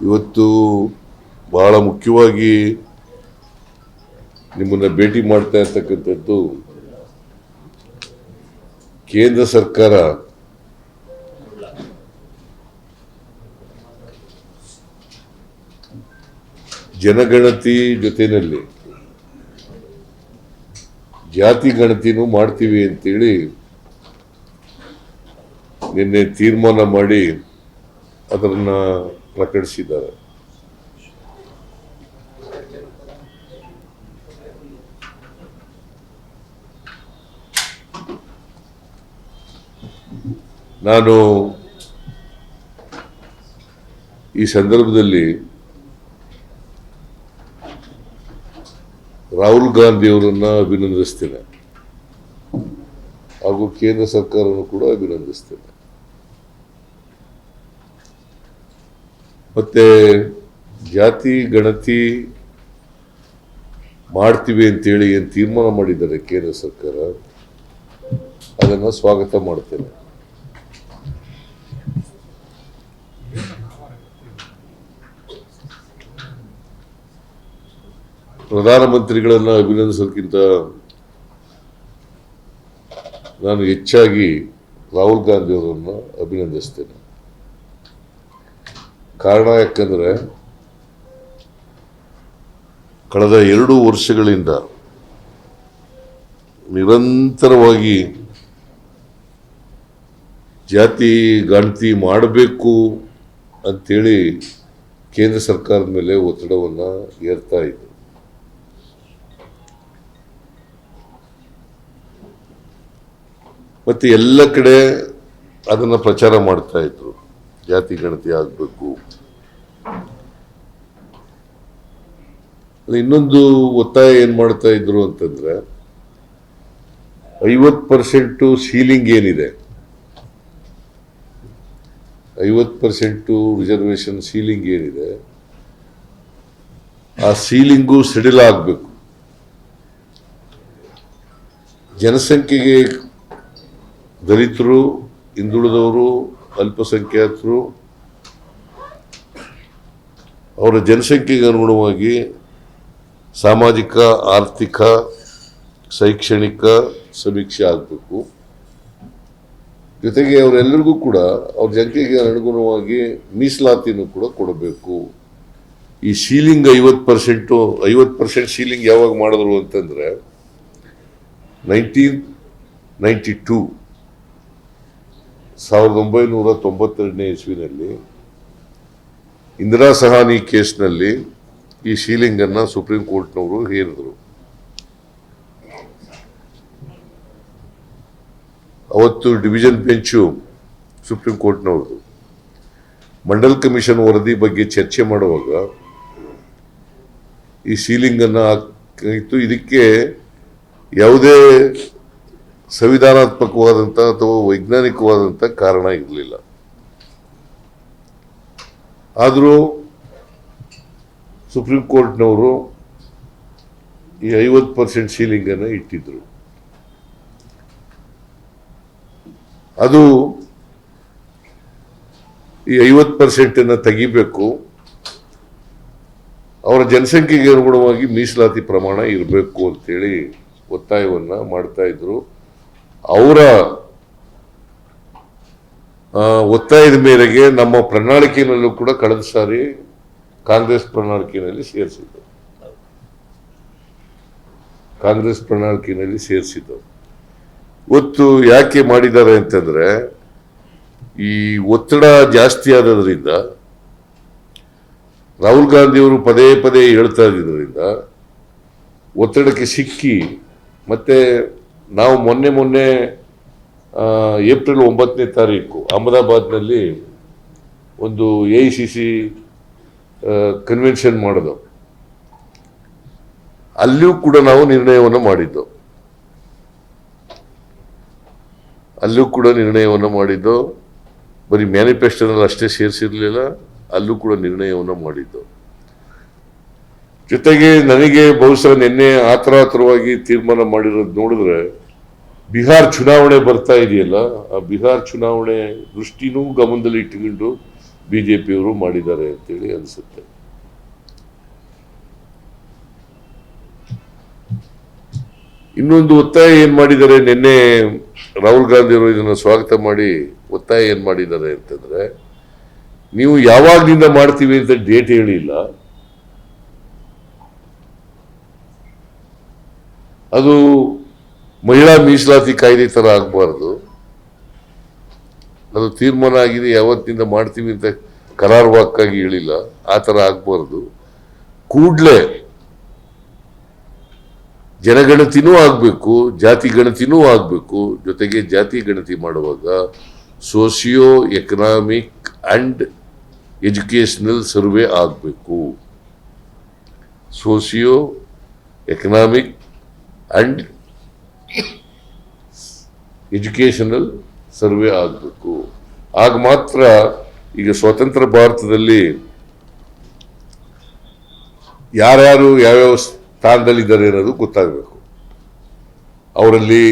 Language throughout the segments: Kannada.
ಇವತ್ತು ಬಹಳ ಮುಖ್ಯವಾಗಿ ನಿಮ್ಮನ್ನ ಭೇಟಿ ಮಾಡ್ತಾ ಇರ್ತಕ್ಕಂಥದ್ದು ಕೇಂದ್ರ ಸರ್ಕಾರ. ಜನಗಣತಿ ಜೊತೆಯಲ್ಲಿ ಜಾತಿ ಗಣತಿನೂ ಮಾಡ್ತೀವಿ ಅಂತೇಳಿ ನಿನ್ನೆ ತೀರ್ಮಾನ ಮಾಡಿ ಅದನ್ನ ಪ್ರಕಟಿಸಿದ್ದಾರೆ. ನಾನು ಈ ಸಂದರ್ಭದಲ್ಲಿ ರಾಹುಲ್ ಗಾಂಧಿಯವರನ್ನ ಅಭಿನಂದಿಸ್ತೇನೆ. ಹಾಗೂ ಕೇಂದ್ರ ಸರ್ಕಾರವನ್ನು ಕೂಡ ಅಭಿನಂದಿಸ್ತೇನೆ. ಮತ್ತೆ ಜಾತಿ, ಗಣತಿ ಮಾಡ್ತೀವಿ ಅಂತೇಳಿ ಏನು ತೀರ್ಮಾನ ಮಾಡಿದ್ದಾರೆ ಕೇಂದ್ರ ಸರ್ಕಾರ, ಅದನ್ನು ಸ್ವಾಗತ ಮಾಡ್ತೇನೆ. ಪ್ರಧಾನಮಂತ್ರಿಗಳನ್ನು ಅಭಿನಂದಿಸೋದಕ್ಕಿಂತ ನಾನು ಹೆಚ್ಚಾಗಿ ರಾಹುಲ್ ಗಾಂಧಿ ಅವರನ್ನು ಅಭಿನಂದಿಸ್ತೇನೆ. ಕಾರಣ ಯಾಕಂದರೆ ಕಳೆದ ಎರಡು ವರ್ಷಗಳಿಂದ ನಿರಂತರವಾಗಿ ಜಾತಿ ಗಣತಿ ಮಾಡಬೇಕು ಅಂಥೇಳಿ ಕೇಂದ್ರ ಸರ್ಕಾರದ ಮೇಲೆ ಒತ್ತಡವನ್ನು ಏರ್ತಾ ಇತ್ತು ಮತ್ತು ಎಲ್ಲ ಕಡೆ ಅದನ್ನು ಪ್ರಚಾರ ಮಾಡ್ತಾ ಇದ್ರು. ಜಾತಿ ಗಣತಿ ಆಗಬೇಕು. ಇನ್ನೊಂದು ಒತ್ತಾಯ ಏನ್ ಮಾಡ್ತಾ ಇದ್ರು ಅಂತಂದ್ರೆ ಐವತ್ ಪರ್ಸೆಂಟು ಸೀಲಿಂಗ್ ಏನಿದೆ? ಐವತ್ ಪರ್ಸೆಂಟು ರಿಸರ್ವೇಶನ್ ಸೀಲಿಂಗ್ ಏನಿದೆ? ಆ ಸೀಲಿಂಗು ಸಡಿಲ ಆಗಬೇಕು. ಜನಸಂಖ್ಯೆಗೆ ದಲಿತರು, ಹಿಂದುಳಿದವರು ಅಲ್ಪಸಂಖ್ಯಾತರು ಅವರ ಜನಸಂಖ್ಯೆಗೆ ಅನುಗುಣವಾಗಿ ಸಾಮಾಜಿಕ, ಆರ್ಥಿಕ, ಶೈಕ್ಷಣಿಕ ಸಮೀಕ್ಷೆ ಆಗಬೇಕು. ಜೊತೆಗೆ ಅವರೆಲ್ಲರಿಗೂ ಕೂಡ ಅವ್ರ ಜನಸಂಖ್ಯೆಗೆ ಅನುಗುಣವಾಗಿ ಮೀಸಲಾತಿಯನ್ನು ಕೂಡ ಕೊಡಬೇಕು. ಈ ಸೀಲಿಂಗ್ ಐವತ್ತು ಪರ್ಸೆಂಟು, ಐವತ್ತು ಪರ್ಸೆಂಟ್ ಸೀಲಿಂಗ್ ಯಾವಾಗ ಮಾಡಿದ್ರು ಅಂತಂದ್ರೆ ನೈನ್ಟೀನ್ ನೈಂಟಿ ಟೂ ಸಾವಿರದ ಒಂಬೈನೂರ ತೊಂಬತ್ತೆರಡನೇ ಇಸ್ವಿನಲ್ಲಿ ಇಂದಿರಾ ಸಹಾನಿ ಕೇಸ್ನಲ್ಲಿ ಈ ಶೀಲಿಂಗ್ ಅನ್ನ ಸುಪ್ರೀಂ ಕೋರ್ಟ್ನವರು ಹೇರಿದ್ರು. ಅವತ್ತು ಡಿವಿಷನ್ ಬೆಂಚು ಸುಪ್ರೀಂ ಕೋರ್ಟ್ನವ್ರದ್ದು ಮಂಡಲ್ ಕಮಿಷನ್ ವರದಿ ಬಗ್ಗೆ ಚರ್ಚೆ ಮಾಡುವಾಗ ಈ ಸೀಲಿಂಗ್ ಅನ್ನ ಹಾಕಿತ್ತು. ಇದಕ್ಕೆ ಯಾವುದೇ ಸಂವಿಧಾನಾತ್ಮಕವಾದಂಥ ಅಥವಾ ವೈಜ್ಞಾನಿಕವಾದಂಥ ಕಾರಣ ಇರಲಿಲ್ಲ. ಆದರೂ ಸುಪ್ರೀಂ ಕೋರ್ಟ್ನವರು ಈ ಐವತ್ತು ಪರ್ಸೆಂಟ್ ಸೀಲಿಂಗನ್ನು ಇಟ್ಟಿದ್ರು. ಅದು ಈ ಐವತ್ತು ಪರ್ಸೆಂಟನ್ನು ತೆಗಿಬೇಕು. ಅವರ ಜನಸಂಖ್ಯೆಗೆ ಅನುಗುಣವಾಗಿ ಮೀಸಲಾತಿ ಪ್ರಮಾಣ ಇರಬೇಕು ಅಂತೇಳಿ ಒತ್ತಾಯವನ್ನ ಮಾಡ್ತಾ ಇದ್ರು. ಅವರ ಒತ್ತಾಯದ ಮೇರೆಗೆ ನಮ್ಮ ಪ್ರಣಾಳಿಕೆಯಲ್ಲೂ ಕೂಡ ಕಳೆದ ಸಾರಿ ಕಾಂಗ್ರೆಸ್ ಪ್ರಣಾಳಿಕೆಯಲ್ಲಿ ಸೇರಿಸಿದ್ದವು ಕಾಂಗ್ರೆಸ್ ಪ್ರಣಾಳಿಕೆಯಲ್ಲಿ ಸೇರಿಸಿದ್ದವು ಇವತ್ತು ಯಾಕೆ ಮಾಡಿದ್ದಾರೆ ಅಂತಂದ್ರೆ, ಈ ಒತ್ತಡ ಜಾಸ್ತಿ ಆದದ್ರಿಂದ, ರಾಹುಲ್ ಗಾಂಧಿ ಅವರು ಪದೇ ಪದೇ ಹೇಳ್ತಾ ಇದ್ದಿದ್ದರಿಂದ, ಒತ್ತಡಕ್ಕೆ ಸಿಕ್ಕಿ, ಮತ್ತೆ ನಾವು ಮೊನ್ನೆ ಮೊನ್ನೆ ಏಪ್ರಿಲ್ ಒಂಬತ್ತನೇ ತಾರೀಕು ಅಹಮದಾಬಾದ್ನಲ್ಲಿ ಒಂದು A I C C convention ಮಾಡೋದು ಅಲ್ಲಿಯೂ ಕೂಡ ನಾವು ನಿರ್ಣಯವನ್ನು ಮಾಡಿದ್ದು ಅಲ್ಲೂ ಕೂಡ ನಿರ್ಣಯವನ್ನು ಮಾಡಿದ್ದು ಬರೀ ಮ್ಯಾನಿಫೆಸ್ಟೋನಲ್ಲಿ ಅಷ್ಟೇ ಸೇರಿಸಿರಲಿಲ್ಲ, ಅಲ್ಲೂ ಕೂಡ ನಿರ್ಣಯವನ್ನು ಮಾಡಿದ್ದು ಜೊತೆಗೆ ನನಗೆ ಬಹುಶಃ ನಿನ್ನೆ ಆತರಾತರವಾಗಿ ತೀರ್ಮಾನ ಮಾಡಿರೋದು ನೋಡಿದ್ರೆ ಬಿಹಾರ್ ಚುನಾವಣೆ ಬರ್ತಾ ಇದೆಯಲ್ಲ, ಆ ಬಿಹಾರ್ ಚುನಾವಣೆ ದೃಷ್ಟಿನೂ ಗಮನದಲ್ಲಿ ಇಟ್ಟುಕೊಂಡು ಬಿ ಜೆ ಪಿಯವರು ಮಾಡಿದ್ದಾರೆ ಅಂತೇಳಿ ಅನಿಸುತ್ತೆ. ಇನ್ನೊಂದು ಒತ್ತಾಯ ಏನು ಮಾಡಿದ್ದಾರೆ, ನಿನ್ನೆ ರಾಹುಲ್ ಗಾಂಧಿ ಅವರು ಇದನ್ನ ಸ್ವಾಗತ ಮಾಡಿ ಒತ್ತಾಯ ಏನು ಮಾಡಿದ್ದಾರೆ ಅಂತಂದ್ರೆ, ನೀವು ಯಾವಾಗ್ಲಿಂದ ಮಾಡ್ತೀವಿ ಅಂತ ಡೇಟ್ ಹೇಳಿಲ್ಲ ಅದು ಮಹಿಳಾ ಮೀಸಲಾತಿ ಕಾಯ್ದೆ ಥರ ಆಗಬಾರ್ದು. ಅದು ತೀರ್ಮಾನ ಆಗಿದೆ, ಯಾವತ್ತಿಂದ ಮಾಡ್ತೀವಿ ಅಂತ ಕರಾರುವಾಕ್ಕಾಗಿ ಹೇಳಿಲ್ಲ. ಆ ಥರ ಆಗಬಾರ್ದು. ಕೂಡಲೇ ಜನಗಣತಿನೂ ಆಗಬೇಕು, ಜಾತಿ ಗಣತಿನೂ ಆಗಬೇಕು. ಜೊತೆಗೆ ಜಾತಿ ಗಣತಿ ಮಾಡುವಾಗ socio economic and educational survey ಆಗಬೇಕು. Socio economic and educational survey ಆಗಬೇಕು. ಆಗ ಮಾತ್ರ ಈಗ ಸ್ವತಂತ್ರ ಭಾರತದಲ್ಲಿ ಯಾರ್ಯಾರು ಯಾವ್ಯಾವ ಸ್ಥಾನದಲ್ಲಿದ್ದಾರೆ ಅನ್ನೋದು ಗೊತ್ತಾಗಬೇಕು. ಅವರಲ್ಲಿ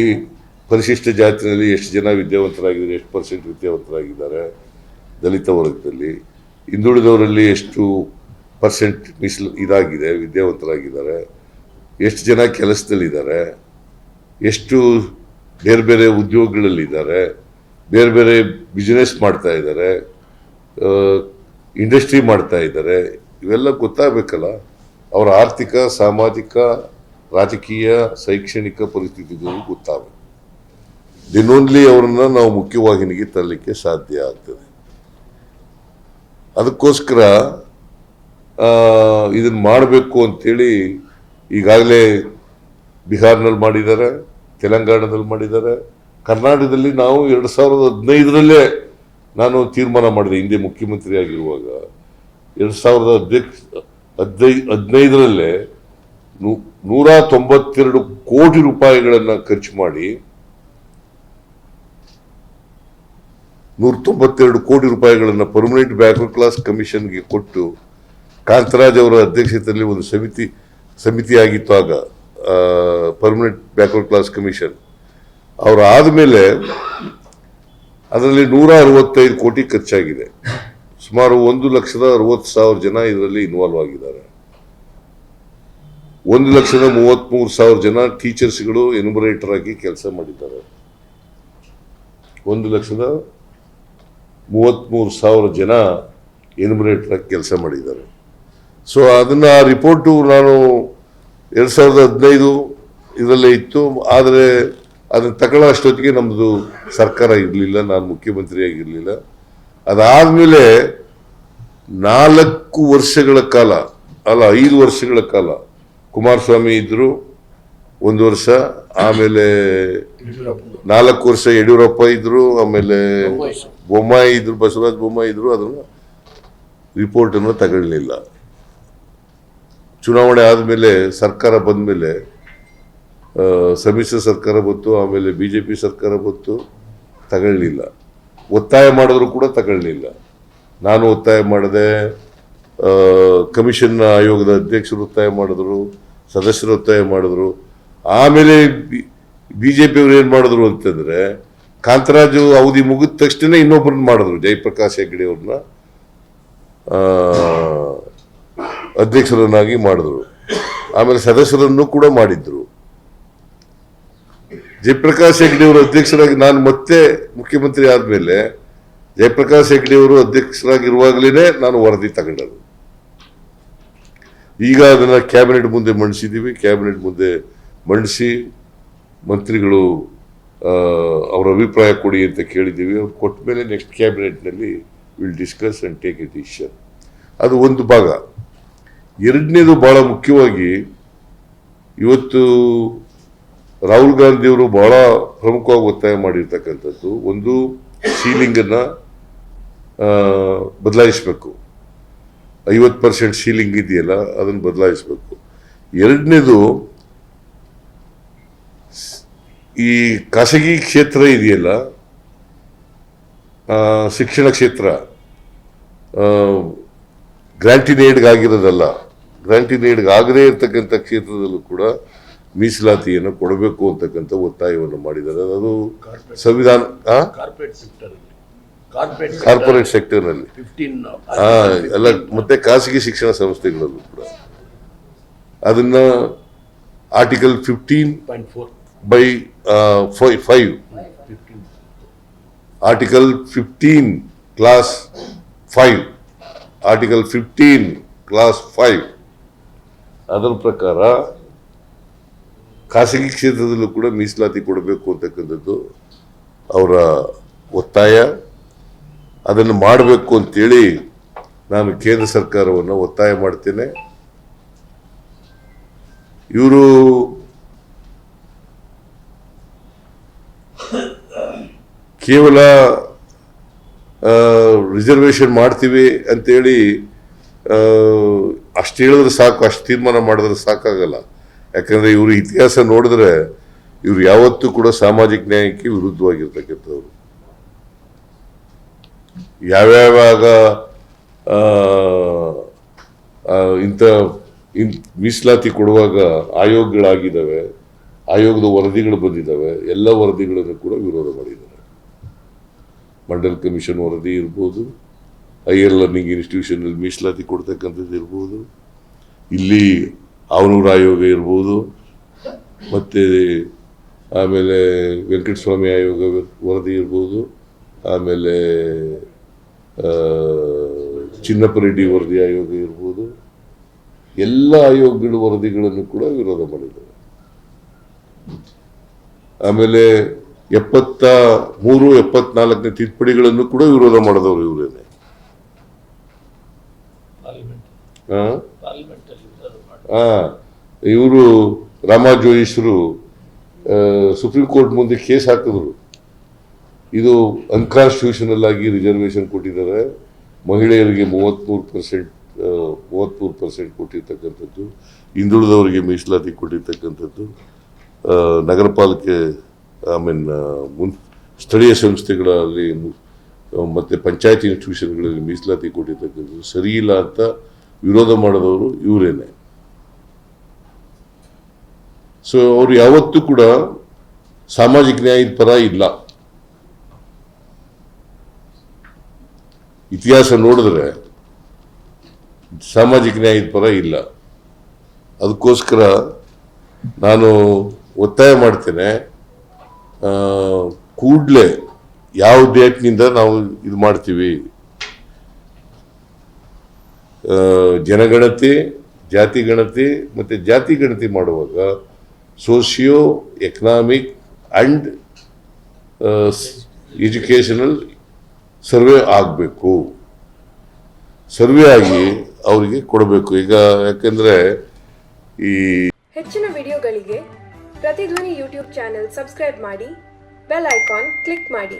ಪರಿಶಿಷ್ಟ ಜಾತಿನಲ್ಲಿ ಎಷ್ಟು ಜನ ವಿದ್ಯಾವಂತರಾಗಿದ್ದಾರೆ, ಎಷ್ಟು ಪರ್ಸೆಂಟ್ ವಿದ್ಯಾವಂತರಾಗಿದ್ದಾರೆ, ದಲಿತ ವರ್ಗದಲ್ಲಿ, ಹಿಂದುಳಿದವರಲ್ಲಿ ಎಷ್ಟು ಪರ್ಸೆಂಟ್ ಮೀಸಲು ಇದಾಗಿದೆ, ವಿದ್ಯಾವಂತರಾಗಿದ್ದಾರೆ. ಎಷ್ಟು ಜನ ಕೆಲಸದಲ್ಲಿದ್ದಾರೆ, ಎಷ್ಟು ಬೇರೆ ಬೇರೆ ಉದ್ಯೋಗಗಳಲ್ಲಿದ್ದಾರೆ, ಬೇರೆ ಬೇರೆ ಬಿಸ್ನೆಸ್ ಮಾಡ್ತಾ ಇದ್ದಾರೆ ಇಂಡಸ್ಟ್ರಿ ಮಾಡ್ತಾ ಇದ್ದಾರೆ, ಇವೆಲ್ಲ ಗೊತ್ತಾಗಬೇಕಲ್ಲ. ಅವರ ಆರ್ಥಿಕ, ಸಾಮಾಜಿಕ, ರಾಜಕೀಯ, ಶೈಕ್ಷಣಿಕ ಪರಿಸ್ಥಿತಿಗಳು ಗೊತ್ತಾಗಬೇಕು. ದಿನೋನ್ಲಿ ಅವರನ್ನು ನಾವು ಮುಖ್ಯವಾಹಿನಿಗೆ ತರಲಿಕ್ಕೆ ಸಾಧ್ಯ ಆಗ್ತದೆ. ಅದಕ್ಕೋಸ್ಕರ ಇದನ್ನು ಮಾಡಬೇಕು ಅಂತೇಳಿ ಈಗಾಗಲೇ ಬಿಹಾರ್ನಲ್ಲಿ ಮಾಡಿದ್ದಾರೆ, ತೆಲಂಗಾಣದಲ್ಲಿ ಮಾಡಿದ್ದಾರೆ. ಕರ್ನಾಟಕದಲ್ಲಿ ನಾವು ಎರಡು ಸಾವಿರದ ಹದಿನೈದರಲ್ಲೇ ನಾನು ತೀರ್ಮಾನ ಮಾಡಿದೆ, ಹಿಂದೆ ಮುಖ್ಯಮಂತ್ರಿ ಆಗಿರುವಾಗ. ಎರಡು ಸಾವಿರದ ಅಧ್ಯಕ್ಷ ಹದಿನೈದು ಹದಿನೈದರಲ್ಲೇ ನೂರ ತೊಂಬತ್ತೆರಡು ಕೋಟಿ ರೂಪಾಯಿಗಳನ್ನು ಖರ್ಚು ಮಾಡಿ, ನೂರ ತೊಂಬತ್ತೆರಡು ಕೋಟಿ ರೂಪಾಯಿಗಳನ್ನು ಪರ್ಮನೆಂಟ್ ಬ್ಯಾಕ್ವರ್ಡ್ ಕ್ಲಾಸ್ ಕಮಿಷನ್ಗೆ ಕೊಟ್ಟು, ಕಾಂತರಾಜ್ ಅವರ ಅಧ್ಯಕ್ಷತೆಯಲ್ಲಿ ಒಂದು ಸಮಿತಿ ಸಮಿತಿ ಆಗಿತ್ತು ಆಗ ಪರ್ಮನೆಂಟ್ ಬ್ಯಾಕ್ವರ್ಡ್ ಕ್ಲಾಸ್ ಕಮಿಷನ್ ಅವರು ಆದಮೇಲೆ ಅದರಲ್ಲಿ ನೂರ ಅರವತ್ತೈದು ಕೋಟಿ ಖರ್ಚಾಗಿದೆ. ಸುಮಾರು ಒಂದು ಲಕ್ಷದ ಅರವತ್ತು ಸಾವಿರ ಜನ ಇದರಲ್ಲಿ ಇನ್ವಾಲ್ವ್ ಆಗಿದ್ದಾರೆ. ಒಂದು ಲಕ್ಷದ ಮೂವತ್ತ್ಮೂರು ಸಾವಿರ ಜನ ಟೀಚರ್ಸ್ಗಳು ಎನ್ಯುಮರೇಟರ್ ಆಗಿ ಕೆಲಸ ಮಾಡಿದ್ದಾರೆ. ಒಂದು ಲಕ್ಷದ ಮೂವತ್ತ್ಮೂರು ಸಾವಿರ ಜನ ಎನ್ಯುಮರೇಟರ್ ಆಗಿ ಕೆಲಸ ಮಾಡಿದ್ದಾರೆ. ಸೊ ಅದನ್ನ ಆ ರಿಪೋರ್ಟು ನಾನು ಎರಡು ಸಾವಿರದ ಹದಿನೈದು ಇದರಲ್ಲೇ ಇತ್ತು. ಆದರೆ ಅದನ್ನು ತಗೊಳ್ಳೋ ಅಷ್ಟೊತ್ತಿಗೆ ನಮ್ಮದು ಸರ್ಕಾರ ಇರಲಿಲ್ಲ ನಾನು ಮುಖ್ಯಮಂತ್ರಿಯಾಗಿರಲಿಲ್ಲ. ಅದಾದಮೇಲೆ ನಾಲ್ಕು ವರ್ಷಗಳ ಕಾಲ ಅಲ್ಲ ಐದು ವರ್ಷಗಳ ಕಾಲ ಕುಮಾರಸ್ವಾಮಿ ಇದ್ದರು ಒಂದು ವರ್ಷ ಆಮೇಲೆ ನಾಲ್ಕು ವರ್ಷ ಯಡಿಯೂರಪ್ಪ ಇದ್ದರು ಆಮೇಲೆ ಬೊಮ್ಮಾಯಿ ಇದ್ರು. ಬಸವರಾಜ ಬೊಮ್ಮಾಯಿ ಇದ್ರು ಅದನ್ನು ರಿಪೋರ್ಟನ್ನು ತಗೊಳ್ಳಿಲ್ಲ ಚುನಾವಣೆ ಆದಮೇಲೆ ಸರ್ಕಾರ ಬಂದ ಮೇಲೆ ಸಮ್ಮಿಶ್ರ ಸರ್ಕಾರ ಬಂತು, ಆಮೇಲೆ ಬಿ ಜೆ ಪಿ ಸರ್ಕಾರ ಬಂತು ತಗೊಳ್ಳಲಿಲ್ಲ ಒತ್ತಾಯ ಮಾಡಿದ್ರು ಕೂಡ ತಗೊಳ್ಳಲಿಲ್ಲ ನಾನು ಒತ್ತಾಯ ಮಾಡಿದೆ ಕಮಿಷನ್ನ ಕಮಿಷನ್ ಆಯೋಗದ ಅಧ್ಯಕ್ಷರು ಒತ್ತಾಯ ಮಾಡಿದ್ರು, ಸದಸ್ಯರು ಒತ್ತಾಯ ಮಾಡಿದ್ರು. ಆಮೇಲೆ ಬಿ ಜೆ ಪಿಯವರು ಏನು ಮಾಡಿದ್ರು ಅಂತಂದರೆ, ಕಾಂತರಾಜು ಅವಧಿ ಮುಗಿದ ತಕ್ಷಣ ಇನ್ನೊಬ್ಬರನ್ನ ಮಾಡಿದ್ರು, ಜಯಪ್ರಕಾಶ್ ಹೆಗ್ಡೆ ಅವ್ರನ್ನ. ಅಧ್ಯಕ್ಷರನ್ನಾಗಿ ಮಾಡಿದ್ರು. ಆಮೇಲೆ ಸದಸ್ಯರನ್ನು ಕೂಡ ಮಾಡಿದ್ರು. ಜಯಪ್ರಕಾಶ್ ಹೆಗ್ಡೆಯವರು ಅಧ್ಯಕ್ಷರಾಗಿ ನಾನು ಮತ್ತೆ ಮುಖ್ಯಮಂತ್ರಿ ಆದ್ಮೇಲೆ ಜಯಪ್ರಕಾಶ್ ಅವರು ಅಧ್ಯಕ್ಷರಾಗಿರುವಾಗಲೇ ನಾನು ವರದಿ ತಗೊಂಡದ್ದು. ಈಗ ಅದನ್ನ ಕ್ಯಾಬಿನೆಟ್ ಮುಂದೆ ಮಂಡಿಸಿದ್ದೀವಿ. ಕ್ಯಾಬಿನೆಟ್ ಮುಂದೆ ಮಂಡಿಸಿ ಮಂತ್ರಿಗಳು ಅವರ ಅಭಿಪ್ರಾಯ ಕೊಡಿ ಅಂತ ಕೇಳಿದ್ದೀವಿ. ಅವ್ರು ಕೊಟ್ಟ ಮೇಲೆ next ಕ್ಯಾಬಿನೆಟ್ನಲ್ಲಿ will discuss and take a decision ಅದು ಒಂದು ಭಾಗ. ಎರಡನೇದು ಬಹಳ ಮುಖ್ಯವಾಗಿ ಇವತ್ತು ರಾಹುಲ್ ಗಾಂಧಿಯವರು ಬಹಳ ಪ್ರಮುಖವಾಗಿ ಒತ್ತಾಯ ಮಾಡಿರ್ತಕ್ಕಂಥದ್ದು, ಒಂದು ಸೀಲಿಂಗನ್ನು ಬದಲಾಯಿಸಬೇಕು. ಐವತ್ತು ಪರ್ಸೆಂಟ್ ಸೀಲಿಂಗ್ ಇದೆಯಲ್ಲ, ಅದನ್ನು ಬದಲಾಯಿಸಬೇಕು. ಎರಡನೇದು, ಈ ಖಾಸಗಿ ಕ್ಷೇತ್ರ ಇದೆಯಲ್ಲ ಶಿಕ್ಷಣ ಕ್ಷೇತ್ರ ಗ್ರಾಂಟಿನ್ ಗ್ರಾಂಟಿನ್ ಆಗದೇ ಇರತಕ್ಕಂಥ ಕ್ಷೇತ್ರದಲ್ಲೂ ಕೂಡ ಮೀಸಲಾತಿಯನ್ನು ಕೊಡಬೇಕು ಅಂತಕ್ಕಂಥ ಒತ್ತಾಯವನ್ನು ಮಾಡಿದ್ದಾರೆ. ಅದು ಸಂವಿಧಾನ ಕಾರ್ಪೊರೇಟ್ ಸೆಕ್ಟರ್ ಕಾರ್ಪೊರೇಟ್ ಕಾರ್ಪೊರೇಟ್ ಸೆಕ್ಟರ್ನಲ್ಲಿ ಎಲ್ಲ ಮತ್ತೆ ಖಾಸಗಿ ಶಿಕ್ಷಣ ಸಂಸ್ಥೆಗಳಲ್ಲೂ ಕೂಡ. ಅದನ್ನ article fifteen by five article fifteen clause five article fifteen clause five ಅದರ ಪ್ರಕಾರ ಖಾಸಗಿ ಕ್ಷೇತ್ರದಲ್ಲೂ ಕೂಡ ಮೀಸಲಾತಿ ಕೊಡಬೇಕು ಅಂತಕ್ಕಂಥದ್ದು ಅವರ ಒತ್ತಾಯ. ಅದನ್ನು ಮಾಡಬೇಕು ಅಂತೇಳಿ ನಾನು ಕೇಂದ್ರ ಸರ್ಕಾರವನ್ನು ಒತ್ತಾಯ ಮಾಡ್ತೇನೆ. ಇವರು ಕೇವಲ ರಿಸರ್ವೇಷನ್ ಮಾಡ್ತೀವಿ ಅಂತೇಳಿ ಅಷ್ಟು ಹೇಳಿದ್ರೆ ಸಾಕು, ಅಷ್ಟು ತೀರ್ಮಾನ ಮಾಡಿದ್ರೆ ಸಾಕಾಗಲ್ಲ. ಯಾಕಂದ್ರೆ ಇವರು ಇತಿಹಾಸ ನೋಡಿದ್ರೆ ಇವ್ರು ಯಾವತ್ತೂ ಕೂಡ ಸಾಮಾಜಿಕ ನ್ಯಾಯಕ್ಕೆ ವಿರುದ್ಧವಾಗಿರ್ತಕ್ಕಂಥವ್ರು. ಯಾವ್ಯಾವಾಗ ಇಂಥ ಇನ್ ಮೀಸಲಾತಿ ಕೊಡುವಾಗ ಆಯೋಗಗಳಾಗಿದ್ದಾವೆ, ಆಯೋಗದ ವರದಿಗಳು ಬಂದಿದ್ದಾವೆ, ಎಲ್ಲ ವರದಿಗಳನ್ನು ಕೂಡ ವಿರೋಧ ಮಾಡಿದ್ದಾರೆ. ಮಂಡಲ್ ಕಮಿಷನ್ ವರದಿ ಇರ್ಬೋದು ಹೈಯರ್ ಲರ್ನಿಂಗ್ ಇನ್ಸ್ಟಿಟ್ಯೂಷನಲ್ಲಿ ಮೀಸಲಾತಿ ಕೊಡ್ತಕ್ಕಂಥದ್ದು ಇರ್ಬೋದು ಇಲ್ಲಿ ಅವನೂರ ಆಯೋಗ ಇರ್ಬೋದು ಮತ್ತು ಆಮೇಲೆ ವೆಂಕಟಸ್ವಾಮಿ ಆಯೋಗ ವರದಿ ಇರ್ಬೋದು ಆಮೇಲೆ ಚಿನ್ನಪ್ಪ ರೆಡ್ಡಿ ವರದಿ ಆಯೋಗ ಇರ್ಬೋದು ಎಲ್ಲ ಆಯೋಗಗಳ ವರದಿಗಳನ್ನು ಕೂಡ ವಿರೋಧ ಮಾಡಿದ್ದಾರೆ ಆಮೇಲೆ ಎಪ್ಪತ್ತ ಮೂರು ಎಪ್ಪತ್ನಾಲ್ಕನೇ ತಿದ್ದುಪಡಿಗಳನ್ನು ಕೂಡ ವಿರೋಧ ಮಾಡಿದವರು ಇವರೇನೆ ಪಾರ್ಲಿಮೆಂಟ್ ಆ? ಪಾರ್ಲಿಮೆಂಟ್ ಅಲ್ಲಿ ವಿರೋಧ ಮಾಡಿ ಆ, ಇವರು ರಾಮ ಜೋಯಿಸರು ಸುಪ್ರೀಂ ಕೋರ್ಟ್ ಮುಂದೆ ಕೇಸ್ ಹಾಕಿದ್ರು. ಇದು ಅನ್ಕಾನ್ಸ್ಟಿಟ್ಯೂಷನಲ್ ಆಗಿ ರಿಸರ್ವೇಶನ್ ಕೊಟ್ಟಿದ್ದಾರೆ. ಮಹಿಳೆಯರಿಗೆ ಮೂವತ್ಮೂರು ಪರ್ಸೆಂಟ್ ಮೂವತ್ಮೂರು ಪರ್ಸೆಂಟ್ ಕೊಟ್ಟಿರ್ತಕ್ಕಂಥದ್ದು ಹಿಂದುಳಿದವರಿಗೆ ಮೀಸಲಾತಿ ಕೊಟ್ಟಿರ್ತಕ್ಕಂಥದ್ದು ನಗರ ಪಾಲಿಕೆ ಐ ಮೀನ್ ಮುನ್ ಸ್ಥಳೀಯ ಸಂಸ್ಥೆಗಳಲ್ಲಿ ಮತ್ತು ಪಂಚಾಯತ್ ಇನ್ಸ್ಟಿಟ್ಯೂಷನ್ಗಳಲ್ಲಿ ಮೀಸಲಾತಿ ಕೊಟ್ಟಿರ್ತಕ್ಕಂಥದ್ದು. ಸರಿ ಇಲ್ಲ ಅಂತ ವಿರೋಧ ಮಾಡಿದವರು ಇವರೇನೆ. ಸೊ ಅವರು ಯಾವತ್ತೂ ಕೂಡ ಸಾಮಾಜಿಕ ನ್ಯಾಯದ ಪರ ಇಲ್ಲ. ಇತಿಹಾಸ ನೋಡಿದ್ರೆ ಸಾಮಾಜಿಕ ನ್ಯಾಯದ ಪರ ಇಲ್ಲ. ಅದಕ್ಕೋಸ್ಕರ ನಾನು ಒತ್ತಾಯ ಮಾಡ್ತೇನೆ. ಕೂಡಲೇ ಯಾವ ಡೇಟ್ನಿಂದ ನಾವು ಇದು ಮಾಡ್ತೀವಿ? ಜನಗಣತಿ, ಜಾತಿ ಗಣತಿ ಮತ್ತು ಜಾತಿ ಗಣತಿ ಮಾಡುವಾಗ socio economic and educational survey ಆಗಬೇಕು. ಸರ್ವೆ ಆಗಿ ಅವರಿಗೆ ಕೊಡಬೇಕು. ಈಗ ಯಾಕೆಂದರೆ ಈ ಹೆಚ್ಚಿನ ವಿಡಿಯೋಗಳಿಗೆ ಪ್ರತಿಧ್ವನಿ ಯೂಟ್ಯೂಬ್ ಚಾನೆಲ್ ಸಬ್ಸ್ಕ್ರೈಬ್ ಮಾಡಿ, ಬೆಲ್ ಐಕಾನ್ ಕ್ಲಿಕ್ ಮಾಡಿ.